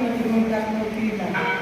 y no tienen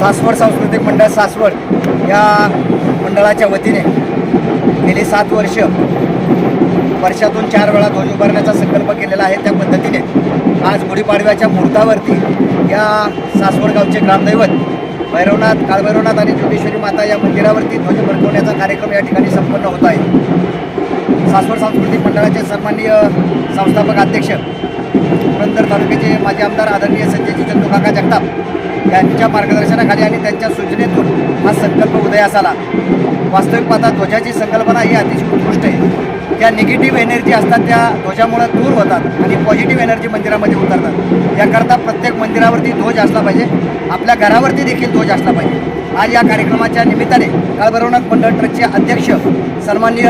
Saswad सांस्कृतिक मंडळ सासवड या मंडळाच्या वतीने गेली सात वर्ष वर्षातून चार वेळा ध्वज उभारण्याचा संकल्प केलेला आहे. त्या पद्धतीने आज गुढीपाडव्याच्या मुहूर्तावरती या सासवड गावचे ग्रामदैवत भैरवनाथ काळभैरवनाथ आणि जोगेश्वरी माता या मंदिरावरती ध्वज फडकवण्याचा कार्यक्रम या ठिकाणी संपन्न होत आहे. सासवड सांस्कृतिक मंडळाचे सन्माननीय संस्थापक अध्यक्ष पुरंदर तालुक्याचे माजी आमदार आदरणीय संजयजी चंदूकाका जगताप यांच्या मार्गदर्शनाखाली आणि त्यांच्या सूचनेतून हा संकल्प उदयास आला. वास्तविक पाहता ध्वजाची संकल्पना ही अतिशय उत्कृष्ट आहे. त्या निगेटिव्ह एनर्जी असतात त्या ध्वजामुळं दूर होतात आणि पॉझिटिव्ह एनर्जी मंदिरामध्ये उतरतात. याकरता प्रत्येक मंदिरावरती ध्वज असला पाहिजे. आपल्या घरावरती देखील ध्वज असला पाहिजे. आज या कार्यक्रमाच्या निमित्ताने काळभैरवनाथ मंडळ ट्रस्टचे अध्यक्ष सन्माननीय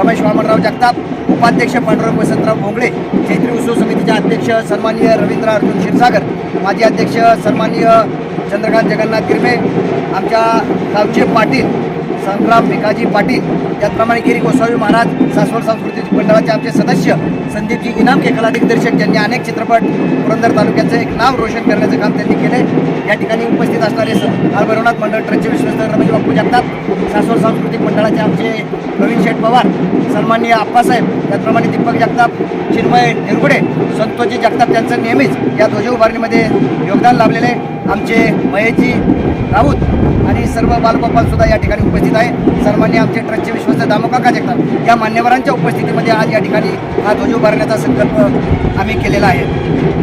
रमेश वामनराव जगताप उपाध्यक्ष पांडुरंग वसंतराव भोंगळे चैत्री उत्सव समितीचे अध्यक्ष सन्माननीय रवींद्र अर्जुन क्षीरसागर माजी अध्यक्ष सन्माननीय चंद्रकांत जगन्नाथ गिरमे आमच्या गावचे पाटील संग्राम भिकाजी पाटील त्याचप्रमाणे गिरी गोसावी महाराज सासवड सांस्कृतिक मंडळाचे आमचे सदस्य संदीपजी इनामके कला दिग्दर्शक ज्यांनी अनेक चित्रपट पुरंदर तालुक्याचं एक नाव रोशन करण्याचं काम त्यांनी केले या ठिकाणी उपस्थित असणारे भैरवनाथ मंडळ ट्रस्टचे विश्वस्त रमेश बापू जगताप सासवड सांस्कृतिक मंडळाचे आमचे प्रवीण शेठ पवार सन्माननीय आप्पासाहेब त्याचप्रमाणे दीपक जगताप चिन्मय निरगुडे संतोषजी जगताप त्यांचं नेहमीच या ध्वज उभारणीमध्ये योगदान लाभलेले आमचे महेशजी राऊत आणि सर्व बालगोपाल या ठिकाणी उपस्थित आहे सन्मान्य आमचे ट्रस्टचे विश्वस्त दामोकाका जगताप या मान्यवरांच्या उपस्थितीमध्ये आज या ठिकाणी हा ध्वज उभारण्याचा संकल्प आम्ही केलेला आहे.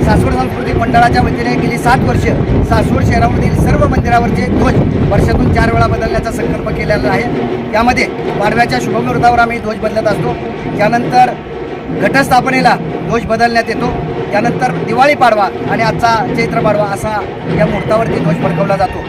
सासवड सांस्कृतिक मंडळाच्या वतीने गेली सात वर्ष सासवड शहरामधील सर्व मंदिरावरचे ध्वज वर्षातून चार वेळा बदलण्याचा संकल्प केलेला आहे. त्यामध्ये पाडव्याच्या शुभमुहूर्तावर आम्ही ध्वज बदलत असतो. त्यानंतर घटस्थापनेला ध्वज बदलण्यात येतो. त्यानंतर दिवाळी पाडवा आणि आजचा चैत्र पाडवा असा या मुहूर्तावरती ध्वज फडकवला जातो.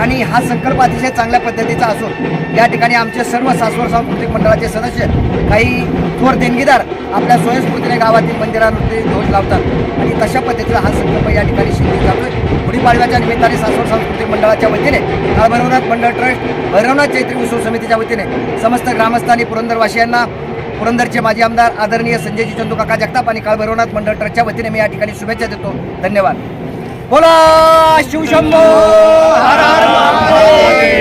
आणि हा संकल्प अतिशय चांगल्या पद्धतीचा असून या ठिकाणी आमचे सर्व सासवड सांस्कृतिक मंडळाचे सदस्य काही थोर देणगीदार आपल्या स्वयंस्फूर्तीने गावातील मंदिरांवरती ध्वज लावतात. आणि तशा पद्धतीचा हा संकल्प या ठिकाणी शिकला जातोय. गुढीपाडव्याच्या निमित्ताने सासवड सांस्कृतिक मंडळाच्या वतीने भैरवनाथ मंडळ ट्रस्ट भैरवनाथ चैत्री उत्सव समितीच्या वतीने समस्त ग्रामस्थ आणि पुरंदरवासियांना पुरंदरचे माजी आमदार आदरणीय संजयजी चंदू काका जगताप आणि काळभैरवनाथ मंडळ ट्रस्टच्या वतीने मी या ठिकाणी शुभेच्छा देतो. धन्यवाद. बोला शिवशंभो हर हर महादेव.